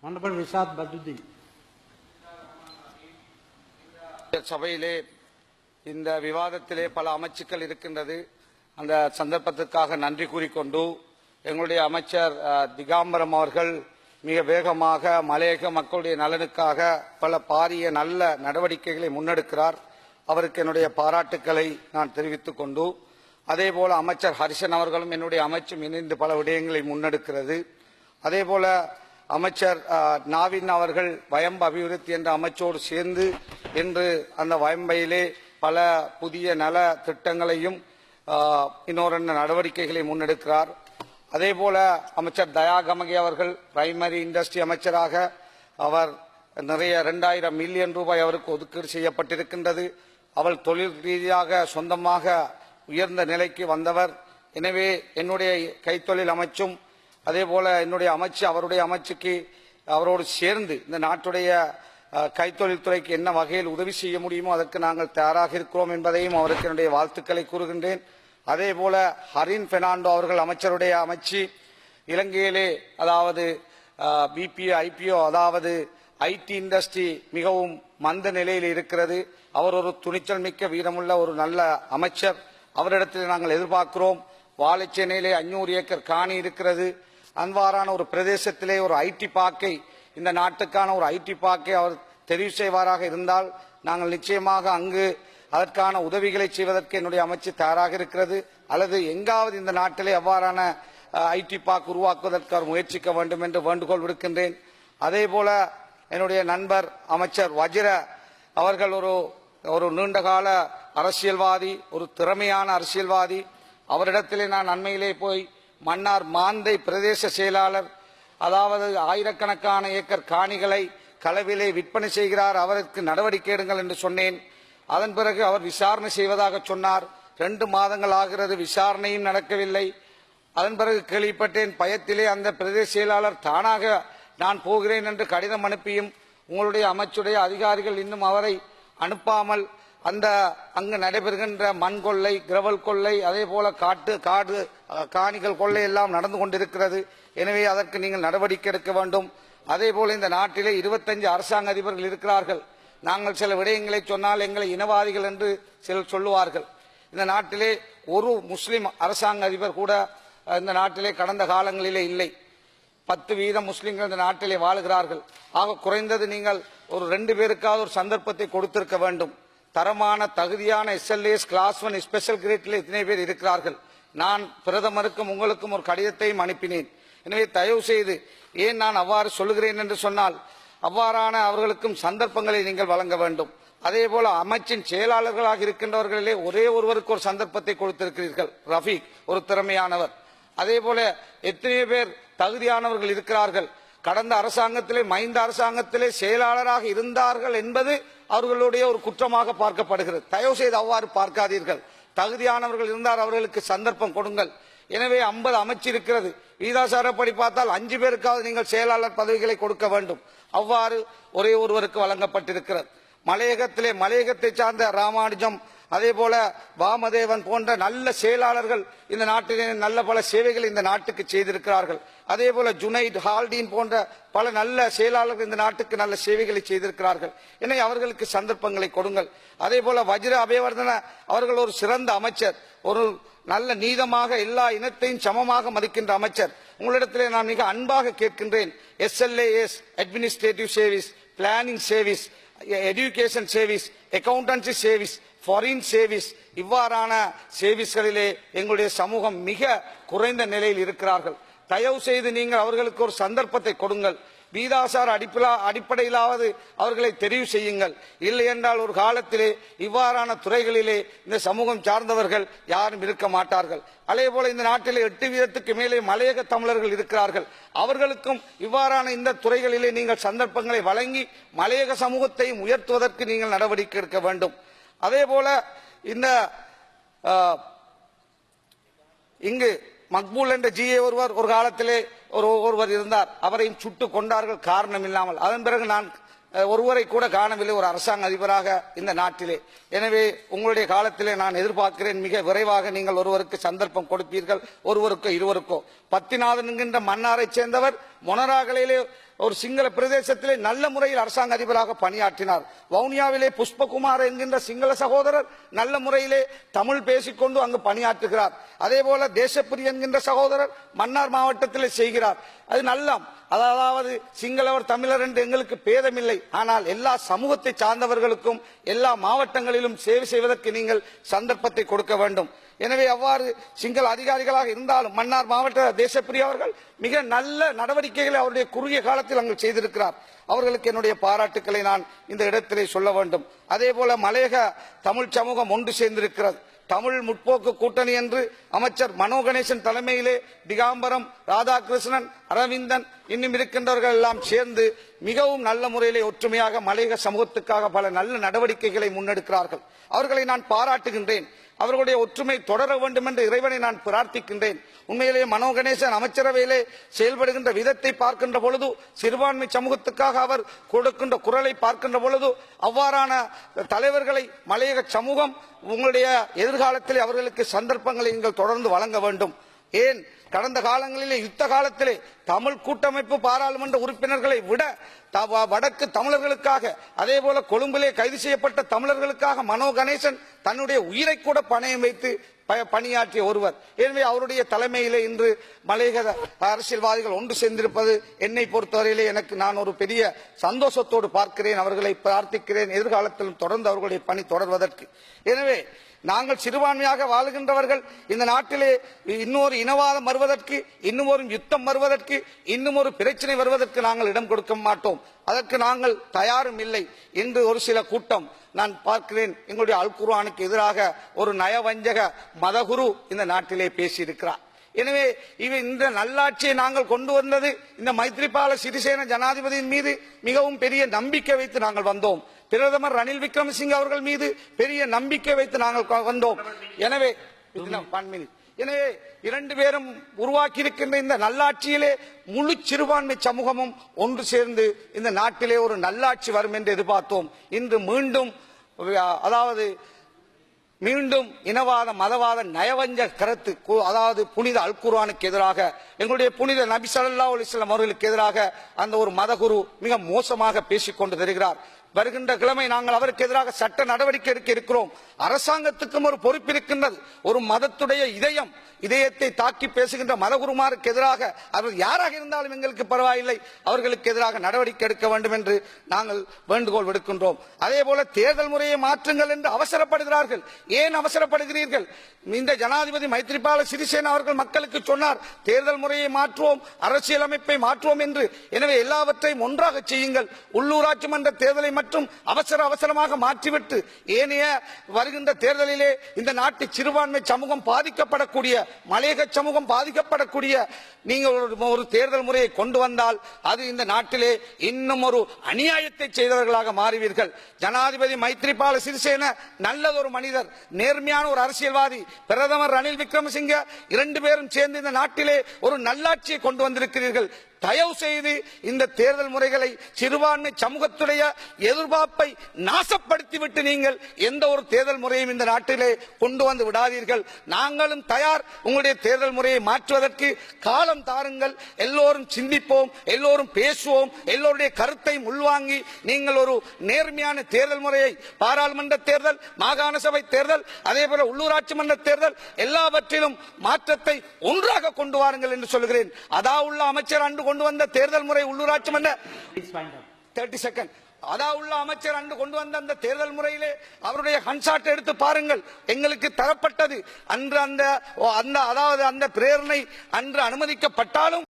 Honorable Rishad Baduddin. சபையிலே இந்த விவாதத்திலே பல அமைச்சுக்கள் இருக்கின்றது. அந்த சந்தர்ப்பத்திற்காக நன்றி கூறிக்கொண்டு எங்களுடைய அமைச்சர் திகாம்பரம் அவர்கள் மிக வேகமாக மலையக மக்களுடைய நலனுக்காக பல பாரிய நல்ல நடவடிக்கைகளை முன்னெடுக்கிறார். அவருக்கு என்னுடைய பாராட்டுக்களை நான் தெரிவித்துக் கொண்டு அதேபோல அமைச்சர் ஹரிசன் அவர்களும் என்னுடைய அமைச்சும் இணைந்து பல விடயங்களை முன்னெடுக்கிறது. அதேபோல அமைச்சர் நாவின் அவர்கள் வயம்பு அபிவிருத்தி என்ற அமைச்சோடு சேர்ந்து இன்று அந்த வயம்பையிலே பல புதிய நல திட்டங்களையும் இன்னொரு நடவடிக்கைகளை முன்னெடுக்கிறார். அதேபோல அமைச்சர் தயா கமகி அவர்கள் பிரைமரி இண்டஸ்ட்ரி அமைச்சராக அவர் நிறைய இரண்டாயிரம் மில்லியன் ரூபாய் அவருக்கு ஒதுக்கீடு செய்யப்பட்டிருக்கின்றது. அவள் தொழில் ரீதியாக சொந்தமாக உயர்ந்த நிலைக்கு வந்தவர். எனவே என்னுடைய கைத்தொழில் அமைச்சும் அதே போல என்னுடைய அமைச்சு அவருடைய அமைச்சுக்கு அவரோடு சேர்ந்து இந்த நாட்டுடைய கைத்தொழில்துறைக்கு கைத்தொழில் துறைக்கு என்ன வகையில் உதவி செய்ய முடியுமோ அதற்கு நாங்கள் தயாராக இருக்கிறோம் என்பதையும் அவருக்கு என்னுடைய வாழ்த்துக்களை கூறுகின்றேன். அதே போல ஹரின் பெர்னாண்டோ அவர்கள் அமைச்சருடைய அமைச்சு இலங்கையிலே அதாவது பிபிஓ ஐபிஓ அதாவது ஐடி இண்டஸ்ட்ரி மிகவும் மந்த நிலையில் இருக்கிறது. அவர் ஒரு துணிச்சல் மிக்க வீரமுள்ள ஒரு நல்ல அமைச்சர். அவரிடத்தில் நாங்கள் எதிர்பார்க்கிறோம். வாழைச்சேனையிலே அஞ்சூறு ஏக்கர் காணி இருக்கிறது. அன்வாறான ஒரு பிரதேசத்திலே ஒரு ஐடி பார்க்கை இந்த நாட்டுக்கான ஒரு ஐடி பார்க்கை அவர் தெரிவு செய்வாராக இருந்தால் நாங்கள் நிச்சயமாக அங்கு அதற்கான உதவிகளை செய்வதற்கு என்னுடைய அமைச்சு தயாராக இருக்கிறது. அல்லது எங்காவது இந்த நாட்டிலே அவ்வாறான ஐடி பார்க் உருவாக்குவதற்கு அவர் முயற்சிக்க வேண்டும் என்று வேண்டுகோள் விடுக்கின்றேன். அதே போல என்னுடைய நண்பர் அமைச்சர் வஜிர அவர்கள் ஒரு ஒரு நீண்டகால அரசியல்வாதி ஒரு திறமையான அரசியல்வாதி. அவரிடத்திலே நான் அண்மையிலே போய் மன்னார் மாந்தை பிரதேச செயலாளர் அதாவது ஆயிரக்கணக்கான ஏக்கர் காணிகளை களவிலே விற்பனை செய்கிறார் அவருக்கு நடவடிக்கை எடுங்கள் என்று சொன்னேன். அதன் பிறகு அவர் விசாரணை செய்வதாக சொன்னார். ரெண்டு மாதங்கள் ஆகிறது விசாரணையும் நடக்கவில்லை. அதன் பிறகு கேள்விப்பட்டேன் பயத்திலே அந்த பிரதேச செயலாளர் தானாக நான் போகிறேன் என்று கடிதம் அனுப்பியும் உங்களுடைய அமைச்சுடைய அதிகாரிகள் இன்னும் அவரை அனுப்பாமல் அந்த அங்கு நடைபெறுகின்ற மண் கொள்ளை கிரவல் கொள்ளை அதே போல காட்டு காடு காணிகள் கொள்ளை எல்லாம் நடந்து கொண்டிருக்கிறது. எனவே அதற்கு நீங்கள் நடவடிக்கை எடுக்க வேண்டும். அதே போல இந்த நாட்டிலே இருபத்தஞ்சு அரசாங்க அதிபர்கள் இருக்கிறார்கள். நாங்கள் சில விடயங்களை சொன்னால் எங்களை இனவாதிகள் என்று சிலர் சொல்லுவார்கள். இந்த நாட்டிலே ஒரு முஸ்லிம் அரசாங்க அதிபர் கூட இந்த நாட்டிலே கடந்த காலங்களிலே இல்லை. பத்து வீதம் முஸ்லிம்கள் இந்த நாட்டிலே வாழுகிறார்கள். ஆக குறைந்தது நீங்கள் ஒரு ரெண்டு பேருக்காவது ஒரு சந்தர்ப்பத்தை கொடுத்திருக்க வேண்டும். தரமான தகுதியான எஸ்எல்ஏஸ் கிளாஸ் ஒன் ஸ்பெஷல் கிரேட்டில் இத்தனை பேர் இருக்கிறார்கள். நான் பிரதமருக்கும் உங்களுக்கும் ஒரு கடிதத்தையும் அனுப்பினேன். எனவே தயவு செய்து ஏன் நான் அவ்வாறு சொல்லுகிறேன் என்று சொன்னால் அவ்வாறான அவர்களுக்கும் சந்தர்ப்பங்களை நீங்கள் வழங்க வேண்டும். அதே போல அமைச்சின் செயலாளர்களாக இருக்கின்றவர்களிலே ஒரே ஒருவருக்கு ஒரு சந்தர்ப்பத்தை கொடுத்திருக்கிறீர்கள். ரஃபீக் ஒரு திறமையானவர். அதே போல எத்தனை பேர் தகுதியானவர்கள் இருக்கிறார்கள். கடந்த அரசாங்கத்திலே மைந்த அரசாங்கத்திலே செயலாளராக இருந்தார்கள் என்பது அவர்களுடைய ஒரு குற்றமாக பார்க்கப்படுகிறது. தயவு செய்து அவ்வாறு பார்க்காதீர்கள். தகுதியானவர்கள் இருந்தால் அவர்களுக்கு சந்தர்ப்பம் கொடுங்கள். எனவே ஐம்பது அமைச்சு இருக்கிறது வீதாசாரப்படி பார்த்தால் அஞ்சு பேருக்காவது நீங்கள் செயலாளர் பதவிகளை கொடுக்க வேண்டும். அவ்வாறு ஒரே ஒருவருக்கு வழங்கப்பட்டிருக்கிறது. மலையகத்திலே மலையகத்தை சார்ந்த ராமானுஜம் அதே போல வாமதேவன் போன்ற நல்ல செயலாளர்கள் இந்த நாட்டிலே நல்ல பல சேவைகள் இந்த நாட்டுக்கு செய்திருக்கிறார்கள். அதே போல ஜுனைட் ஹால்டீன் போன்ற பல நல்ல செயலாளர்கள் இந்த நாட்டுக்கு நல்ல சேவைகளை செய்திருக்கிறார்கள். என்னை அவர்களுக்கு சந்தர்ப்பங்களை கொடுங்கள். அதே போல வஜ்ர அபயவர்தன அவர்கள் ஒரு சிறந்த அமைச்சர் ஒரு நல்ல நீதமாக எல்லா இனத்தையும் சமமாக மதிக்கின்ற அமைச்சர். உங்களிடத்திலே நான் மிக அன்பாக கேட்கின்றேன். SLAS administrative service planning service education service accountancy service foreign சேவிஸ் இவ்வாறான சேவிஸ்களிலே எங்களுடைய சமூகம் மிக குறைந்த நிலையில் இருக்கிறார்கள். தயவு செய்து நீங்கள் அவர்களுக்கு ஒரு சந்தர்ப்பத்தை கொடுங்கள். வீதாசார் அடிப்பிலா அடிப்படையிலாவது அவர்களை தெரிவு செய்யுங்கள். இல்லை என்றால் ஒரு காலத்திலே இவ்வாறான துறைகளிலே இந்த சமூகம் சார்ந்தவர்கள் யாரும் இருக்க மாட்டார்கள். அதே போல இந்த நாட்டிலே எட்டு வீதத்துக்கு மேலே மலையக தமிழர்கள் இருக்கிறார்கள். அவர்களுக்கும் இவ்வாறான இந்த துறைகளிலே நீங்கள் சந்தர்ப்பங்களை வழங்கி மலையக சமூகத்தையும் உயர்த்துவதற்கு நீங்கள் நடவடிக்கை எடுக்க வேண்டும். அதே போல இந்த இங்கு மக்பூல் என்ற ஜிஏ ஒருவர் ஒரு காலத்திலே ஒரு ஒருவர் இருந்தார். அவரையும் சுட்டு கொண்டார்கள் காரணம் இல்லாமல் அதன் பிறகு நான் ஒருவரை கூட காணவில்லை. ஒரு அரசாங்க அதிபராக இந்த நாட்டிலே. எனவே உங்களுடைய காலத்திலே நான் எதிர்பார்க்கிறேன். மிக விரைவாக நீங்கள் ஒருவருக்கு சந்தர்ப்பம் கொடுப்பீர்கள். ஒருவருக்கோ இருவருக்கோ. பத்திநாதன் என்கின்ற மன்னாரைச் சேர்ந்தவர் மொனராகலையிலே ஒரு சிங்கள பிரதேசத்திலே நல்ல முறையில் அரசாங்க அதிபராக பணியாற்றினார். வவுனியாவிலே புஷ்பகுமார் என்கின்ற சிங்கள சகோதரர் நல்ல முறையிலே தமிழ் பேசிக்கொண்டு அங்கு பணியாற்றுகிறார். அதே போல தேசப்பிரி என்கின்ற சகோதரர் மன்னார் மாவட்டத்திலே செய்கிறார். அது நல்லம் அதாவது சிங்களவர் தமிழர் என்று எங்களுக்கு பேதமில்லை. ஆனால் எல்லா சமூகத்தை சார்ந்தவர்களுக்கும் எல்லா மாவட்டங்களிலும் சேவை செய்வதற்கு நீங்கள் சந்தர்ப்பத்தை கொடுக்க வேண்டும். எனவே அவ்வாறு சிங்கள அதிகாரிகளாக இருந்தாலும் மன்னார் மாவட்ட தேசப்பிரிய அவர்கள் மிக நல்ல நடவடிக்கைகளை அவருடைய குறுகிய காலத்தில் அங்கு செய்திருக்கிறார். அவர்களுக்கு என்னுடைய பாராட்டுக்களை நான் இந்த இடத்திலே சொல்ல வேண்டும். அதே போல மலையக தமிழ் சமூகம் ஒன்று சேர்ந்திருக்கிறது. தமிழ் முற்போக்கு கூட்டணி என்று அமைச்சர் மனோ கணேசன் தலைமையிலே திகாம்பரம் ராதாகிருஷ்ணன் அரவிந்தன் இன்னும் இருக்கின்றவர்கள் எல்லாம் சேர்ந்து மிகவும் நல்ல முறையிலே ஒற்றுமையாக மலையக சமூகத்துக்காக பல நல்ல நடவடிக்கைகளை முன்னெடுக்கிறார்கள். அவர்களை நான் பாராட்டுகின்றேன். அவர்களுடைய ஒற்றுமை தொடர வேண்டும் என்று இறைவனை நான் பிரார்த்திக்கின்றேன். உண்மையிலேயே மனோ கணேசன் அமைச்சரவையிலே செயல்படுகின்ற விதத்தை பார்க்கின்ற பொழுது சிறுபான்மை சமூகத்துக்காக அவர் கொடுக்கின்ற குரலை பார்க்கின்ற பொழுது அவ்வாறான தலைவர்களை மலையக சமூகம் உங்களுடைய எதிர்காலத்தில் அவர்களுக்கு சந்தர்ப்பங்களை நீங்கள் தொடர்ந்து வழங்க வேண்டும். ஏன் கடந்த காலங்களிலே யுத்த காலத்திலே தமிழ் கூட்டமைப்பு பாராளுமன்ற உறுப்பினர்களை விட வடக்கு தமிழர்களுக்காக அதே போல கொழும்பிலே கைது செய்யப்பட்ட தமிழர்களுக்காக மனோ கணேசன் தன்னுடைய உயிரை கூட பணயம் வைத்து ப- பணியாற்றிய ஒருவர். எனவே அவருடைய தலைமையிலே இன்று மலையக அரசியல்வாதிகள் ஒன்று சேர்ந்திருப்பது என்னை பொறுத்தவரையிலே எனக்கு நான் ஒரு பெரிய சந்தோஷத்தோடு பார்க்கிறேன் அவர்களை பிரார்த்திக்கிறேன் எதிர்காலத்திலும் தொடர்ந்து அவர்களுடைய பணி தொடர்வதற்கு. எனவே நாங்கள் சிறுபான்மையாக வாழுகின்றவர்கள் இந்த நாட்டிலே இன்னொரு இனவாதம் வருவதற்கு இன்னும் ஒரு யுத்தம் வருவதற்கு இன்னும் ஒரு பிரச்சனை வருவதற்கு நாங்கள் இடம் கொடுக்க மாட்டோம். அதற்கு நாங்கள் தயாரும் இல்லை என்று ஒரு சில கூட்டம் நான் பார்க்கிறேன். எங்களுடைய அல்குர்வானுக்கு எதிராக ஒரு நயவஞ்சக மதகுரு இந்த நாட்டிலே பேசியிருக்கிறார். எனவே இவ இந்த நல்லாட்சியை நாங்கள் கொண்டு வந்தது இந்த மைத்ரிபால சிறிசேன ஜனாதிபதியின் மீது மிகவும் பெரிய நம்பிக்கை வைத்து நாங்கள் வந்தோம். பிரதமர் ரணில் விக்ரமசிங்க அவர்கள் மீது பெரிய நம்பிக்கை வைத்து நாங்கள் வந்தோம். எனவே. எனவே இரண்டு பேரும் உருவாக்கி இருக்கின்ற இந்த நல்லாட்சியிலே முழு சிறுபான்மை சமூகமும் ஒன்று சேர்ந்து இந்த நாட்டிலே ஒரு நல்லாட்சி வரும் என்று எதிர்பார்த்தோம். இன்று மீண்டும் அதாவது மீண்டும் இனவாத மதவாத நயவஞ்ச கருத்து அதாவது புனித அல் குர்ஆனுக்கு எதிராக எங்களுடைய புனித நபி ஸல்லல்லாஹு அலைஹி வஸல்லம் அவர்களுக்கு எதிராக அந்த ஒரு மதகுரு மிக மோசமாக பேசிக் கொண்டு வருகிறார் வருகின்ற கிழமை நாங்கள் அவருக்கு எதிராக சட்ட நடவடிக்கை எடுக்க இருக்கிறோம். அரசாங்கத்துக்கும் ஒரு பொறுப்பு இருக்கின்றது. ஒரு மதத்துடைய இதயம் இதயத்தை தாக்கி பேசுகின்ற மதகுருமாருக்கு எதிராக அவர் யாராக இருந்தாலும் எங்களுக்கு பரவாயில்லை. அவர்களுக்கு எதிராக நடவடிக்கை எடுக்க வேண்டும் என்று நாங்கள் வேண்டுகோள் விடுக்கின்றோம். அதே போல தேர்தல் முறையை மாற்றுங்கள் என்று அவசரப்படுகிறார்கள். ஏன் அவசரப்படுகிறீர்கள்? இந்த ஜனாதிபதி மைத்ரிபால சிறிசேனா அவர்கள் மக்களுக்கு சொன்னார் தேர்தல் முறையை மாற்றுவோம் அரசியலமைப்பை மாற்றுவோம் என்று. எனவே எல்லாவற்றையும் ஒன்றாக செய்யுங்கள். உள்ளூராட்சி மன்ற தேர்தலை மட்டும் அவசர அவசரமாக மாற்றிவிட்டு ஏனைய வருகின்ற தேர்தலிலே இந்த நாட்டு சிறுபான்மை சமூகம் பாதிக்கப்படக்கூடிய மலையக சமூகம் பாதிக்கப்படக்கூடிய நீங்கள் ஒரு ஒரு தேர்தல் முறையை கொண்டு வந்தால் அது இந்த நாட்டிலே இன்னும் ஒரு அநியாயத்தை செய்தவர்களாக மாறுவீர்கள். ஜனாதிபதி மைத்ரிபால சிறிசேன நல்லதொரு மனிதர் நேர்மையான ஒரு அரசியல்வாதி பிரதமர் ரணில் விக்ரமசிங்க இரண்டு பேரும் சேர்ந்து இந்த நாட்டிலே ஒரு நல்லாட்சியை கொண்டு வந்திருக்கிறீர்கள். தயவு செய்து இந்த தேர்தல் முறைகளை சிறுபான்மை சமூகத்துடைய எதிர்பார்ப்பை நாசப்படுத்திவிட்டு நீங்கள் எந்த ஒரு தேர்தல் முறையும் இந்த நாட்டிலே கொண்டு வந்து விடாதீர்கள். நாங்களும் தயார். உங்களுடைய தேர்தல் முறையை மாற்றுவதற்கு காலம் தாருங்கள். எல்லோரும் சிந்திப்போம் எல்லோரும் பேசுவோம் எல்லோருடைய கருத்தையும் உள்வாங்கி நீங்கள் ஒரு நேர்மையான தேர்தல் முறையை பாராளுமன்ற தேர்தல் மாகாண சபை தேர்தல் அதே போல உள்ளூராட்சி மன்ற தேர்தல் எல்லாவற்றிலும் மாற்றத்தை ஒன்றாக கொண்டு வாருங்கள் என்று சொல்கிறேன். அதா உள்ள அமைச்சர் அன்று கொண்டு வந்த தேர்தல் முறை உள்ளூராட்சி மன்ற தேர்ட்டி செகண்ட் அதா உள்ள அமைச்சர் அன்று கொண்டு வந்த அந்த தேர்தல் முறையிலே அவருடைய ஹன்சாட்டை எடுத்து பாருங்கள். எங்களுக்கு தரப்பட்டது. அன்று அந்த அந்த அதாவது அந்த பிரேரணை அன்று அனுமதிக்கப்பட்டாலும்